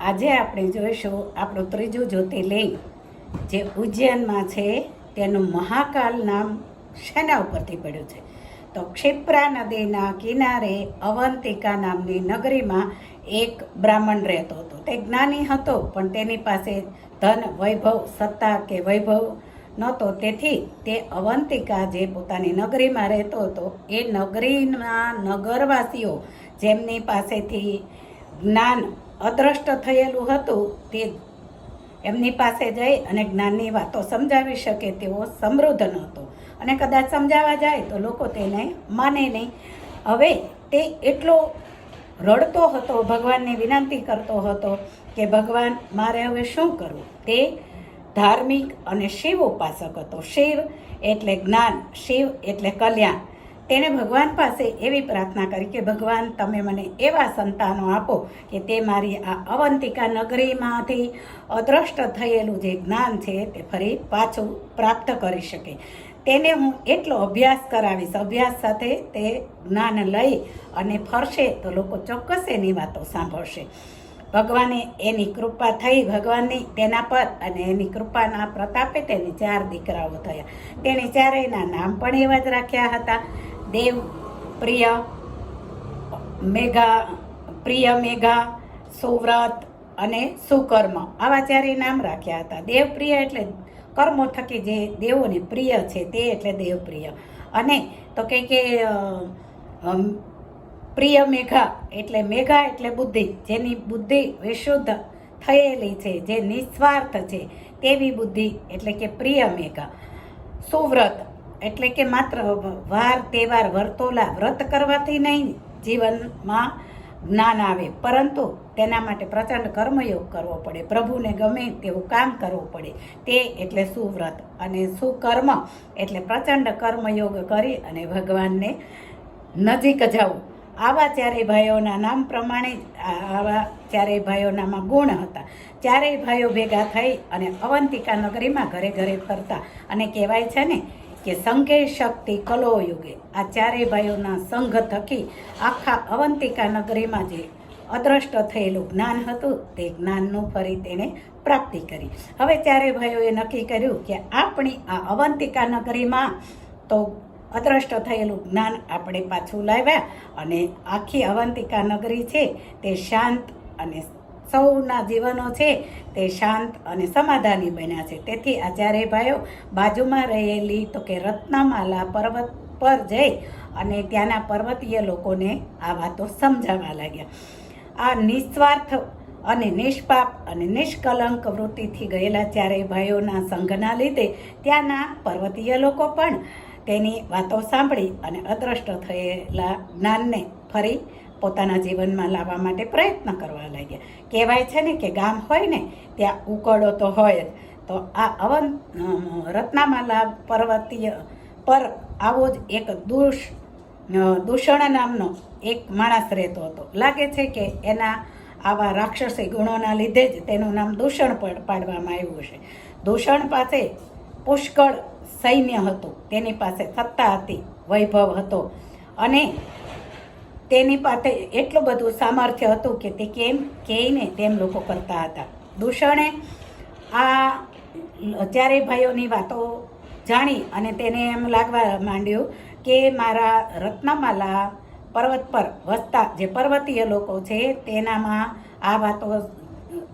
આજે આપણે જોઈશું આપણું ત્રીજું જ્યોતિર્લિંગ, જે ઉજ્જૈનમાં છે, તેનું મહાકાલ નામ શેના ઉપરથી પડ્યું છે? તો ક્ષિપ્રા નદીના કિનારે અવંતિકા નામની નગરીમાં એક બ્રાહ્મણ રહેતો હતો. તે જ્ઞાની હતો, પણ તેની પાસે ધન, વૈભવ, સત્તા કે વૈભવ નહોતો. તેથી તે અવંતિકા જે પોતાની નગરીમાં રહેતો હતો, એ નગરીના નગરવાસીઓ જેમની પાસેથી જ્ઞાન અદ્રષ્ટ થયેલું હતું તે એમની પાસે જઈ અને જ્ઞાનની વાતો સમજાવી શકે તેવો સમૃદ્ધ નહોતો. અને કદાચ સમજાવવા જાય તો લોકો તેને માને નહીં. હવે તે એટલો રડતો હતો, ભગવાનને વિનંતી કરતો હતો કે, ભગવાન, મારે હવે શું કરવું? તે ધાર્મિક અને શિવ ઉપાસક હતો. શિવ એટલે જ્ઞાન, શિવ એટલે કલ્યાણ. તેણે ભગવાન પાસે એવી પ્રાર્થના કરી કે, ભગવાન, તમે મને એવા સંતાનો આપો કે તે મારી આ અવંતિકા નગરીમાંથી અદ્રષ્ટ થયેલું જે જ્ઞાન છે તે ફરી પાછું પ્રાપ્ત કરી શકે. તેને હું એટલો અભ્યાસ કરાવીશ, અભ્યાસ સાથે તે જ્ઞાન લઈ અને ફરશે તો લોકો ચોક્કસ એની વાતો સાંભળશે. ભગવાને એની કૃપા થઈ, ભગવાનની તેના પર અને એની કૃપાના પ્રતાપે તેની ચાર દીકરાઓ થયા. તેણે ચારેયના નામ પણ એવા જ રાખ્યા હતા. દેવ, પ્રિય, મેઘા પ્રિય મેઘા, સુવ્રત અને સુકર્મ. આવા ચારે નામ રાખ્યા હતા. દેવપ્રિય એટલે કર્મો થકી જે દેવોને પ્રિય છે તે એટલે દેવપ્રિય. અને તો કે કે પ્રિય મેઘા એટલે મેઘા એટલે બુદ્ધિ. જેની બુદ્ધિ વિશુદ્ધ થયેલી છે, જે નિસ્વાર્થ છે, તેવી બુદ્ધિ એટલે કે પ્રિય મેઘા. સુવ્રત એટલે કે માત્ર વાર તહેવાર વર્તોલા વ્રત કરવાથી નહીં જીવનમાં જ્ઞાન આવે. પરંતુ તેના માટે પ્રચંડ કર્મયોગ કરવો પડે. પ્રભુને ગમે તેવું કામ કરવું પડે. તે એટલે સુવ્રત અને સુકર્મ એટલે પ્રચંડ કર્મયોગ કરી અને ભગવાનને નજીક જવું. આવા ચારેય ભાઈઓના નામ પ્રમાણે આવા ચારેય ભાઈઓનામાં ગુણ હતા. ચારેય ભાઈઓ ભેગા થઈ અને અવંતિકા નગરીમાં ઘરે ઘરે ફરતા. અને કહેવાય છે ને કે સંઘે શક્તિ કલો યુગે આ ચારેય ભાઈઓના સંઘ થકી આખા અવંતિકા નગરીમાં જે અદ્રષ્ટ થયેલું જ્ઞાન હતું, તે જ્ઞાનનું ફરી તેણે પ્રાપ્તિ કરી. હવે ચારેય ભાઈઓએ નક્કી કર્યું કે આપણી આ અવંતિકા નગરીમાં તો અદ્રષ્ટ થયેલું જ્ઞાન આપણે પાછું લાવ્યા અને આખી અવંતિકા નગરી છે તે શાંત અને સૌના જીવનો છે, તે શાંત અને સમાધાની બન્યા છે. તેથી આ ચારેય ભાઈઓ બાજુમાં રહેલી, તો કે રત્નમાલા પર્વત પર જઈ અને ત્યાંના પર્વતીય લોકોને આ વાતો સમજાવવા લાગ્યા. આ નિસ્વાર્થ અને નિષ્પાપ અને નિષ્કલંક વૃત્તિથી ગયેલા ચારેય ભાઈઓના સંઘના લીધે ત્યાંના પર્વતીય લોકો પણ તેની વાતો સાંભળી અને અદ્રષ્ટ થયેલા જ્ઞાનને ફરી પોતાના જીવનમાં લાવવા માટે પ્રયત્ન કરવા લાગ્યા. કહેવાય છે ને કે ગામ હોય ને, ત્યાં ઉકળો તો હોય જ. તો આ અવન રત્નામાલા પર્વતીય પર આવો જ એક દુષ દૂષણ નામનો એક માણસ રહેતો હતો. લાગે છે કે એના આવા રાક્ષસી ગુણોના લીધે જ તેનું નામ દૂષણ પડ- પાડવામાં આવ્યું છે. દૂષણ પાસે પુષ્કળ સૈન્ય હતું. તેની પાસે સત્તા હતી, વૈભવ હતો. અને તેની પાસે એટલું બધું સામર્થ્ય હતું કે તે કેમ કહેને તેમ લોકો કરતા હતા. દૂષણે આ ચારેય ભાઈઓની વાતો જાણી અને તેને એમ લાગવા માંડ્યું કે મારા રત્નમાલા પર્વત પર વસતા જે પર્વતીય લોકો છે, તેનામાં આ વાતો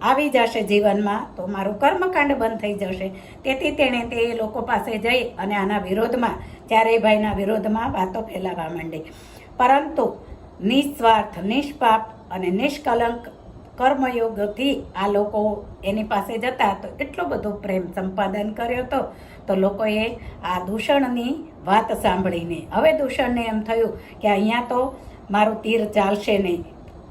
આવી જશે જીવનમાં, તો મારું કર્મકાંડ બંધ થઈ જશે. તેથી તેણે તે લોકો પાસે જઈ અને આના વિરોધમાં, ચારેય ભાઈના વિરોધમાં વાતો ફેલાવવા માંડી. પરંતુ નિસ્વાર્થ, નિષ્પાપ અને નિષ્કલંક કર્મયોગથી આ લોકો એની પાસે જતા, તો એટલો બધો પ્રેમ સંપાદન કર્યો હતો તો લોકોએ આ દૂષણની વાત સાંભળીને. હવે દૂષણને એમ થયું કે અહીંયા તો મારું તીર ચાલશે નહીં.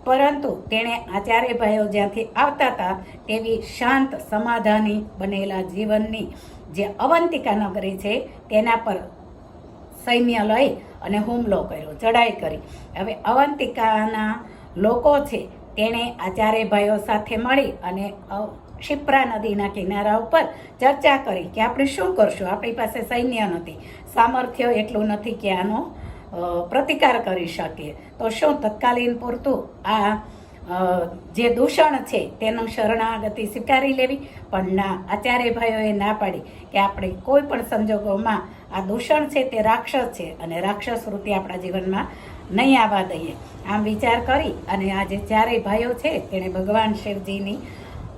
પરંતુ તેણે આચાર્ય ભાઈઓ જ્યાંથી આવતા હતા, તેવી શાંત સમાધાની બનેલા જીવનની જે અવંતિકા નગરી છે, તેના પર સૈન્ય લઈ અને હુમલો કર્યો ચડાઈ કરી. હવે અવંતિકાના લોકો છે, તેણે આચાર્ય ભાઈઓ સાથે મળી અને ક્ષિપ્રા નદીના કિનારા ઉપર ચર્ચા કરી કે આપણે શું કરશું? આપણી પાસે સૈન્ય નથી, સામર્થ્ય એટલું નથી કે આનો પ્રતિકાર કરી શકીએ. તો શું તત્કાલીન પૂરતું? આ જે દૂષણ છે, તેનું શરણાગતિ સ્વીકારી લેવી. પણ ના આચાર્ય ભાઈઓએ ના પાડી કે આપણે કોઈ પણ સંજોગોમાં આ દૂષણ છે તે રાક્ષસ છે અને રાક્ષસ વૃત્તિ આપણા જીવનમાં નહીં આવવા દઈએ. આમ વિચાર કરી અને આ જે ચારેય ભાઈઓ છે, તેણે ભગવાન શિવજીની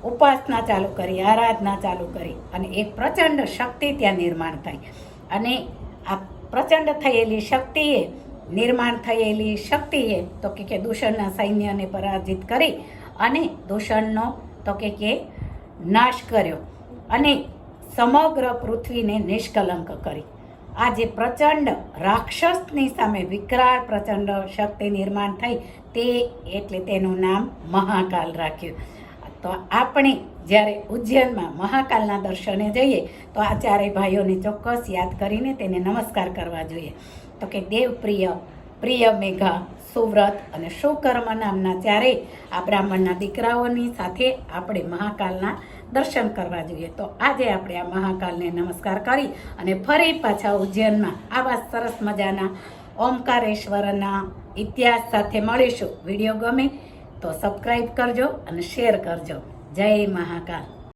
ઉપાસના ચાલુ કરી, આરાધના ચાલુ કરી અને એક પ્રચંડ શક્તિ ત્યાં નિર્માણ થઈ. અને આ પ્રચંડ થયેલી શક્તિએ, નિર્માણ થયેલી શક્તિએ તો કે કે દૂષણના સૈન્યને પરાજિત કરી અને દૂષણનો તો કે કે નાશ કર્યો અને સમગ્ર પૃથ્વીને નિષ્કલંક કરી. આ જે પ્રચંડ રાક્ષસની સામે વિકરાળ પ્રચંડ શક્તિ નિર્માણ થઈ તે એટલે તેનું નામ મહાકાલ રાખ્યું. તો આપણે જ્યારે ઉજ્જૈનમાં મહાકાલના દર્શને જઈએ, તો આ ચારેય ભાઈઓને ચોક્કસ યાદ કરીને તેને નમસ્કાર કરવા જોઈએ. તો કે દેવપ્રિય, પ્રિય મેઘા, સુવ્રત અને સુકર્મ નામના ચારેય આ બ્રાહ્મણના દીકરાઓની સાથે આપણે મહાકાલના દર્શન કરવા જોઈએ. તો આજે આપણે આ મહાકાલને નમસ્કાર કરી અને ફરી પાછા ઉજ્જૈનમાં આવા સરસ મજાના ઓમકારેશ્વરના ઇતિહાસ સાથે મળીશું. વીડિયો ગમે તો સબસ્ક્રાઈબ કરજો અને શેર કરજો. જય મહાકાલ.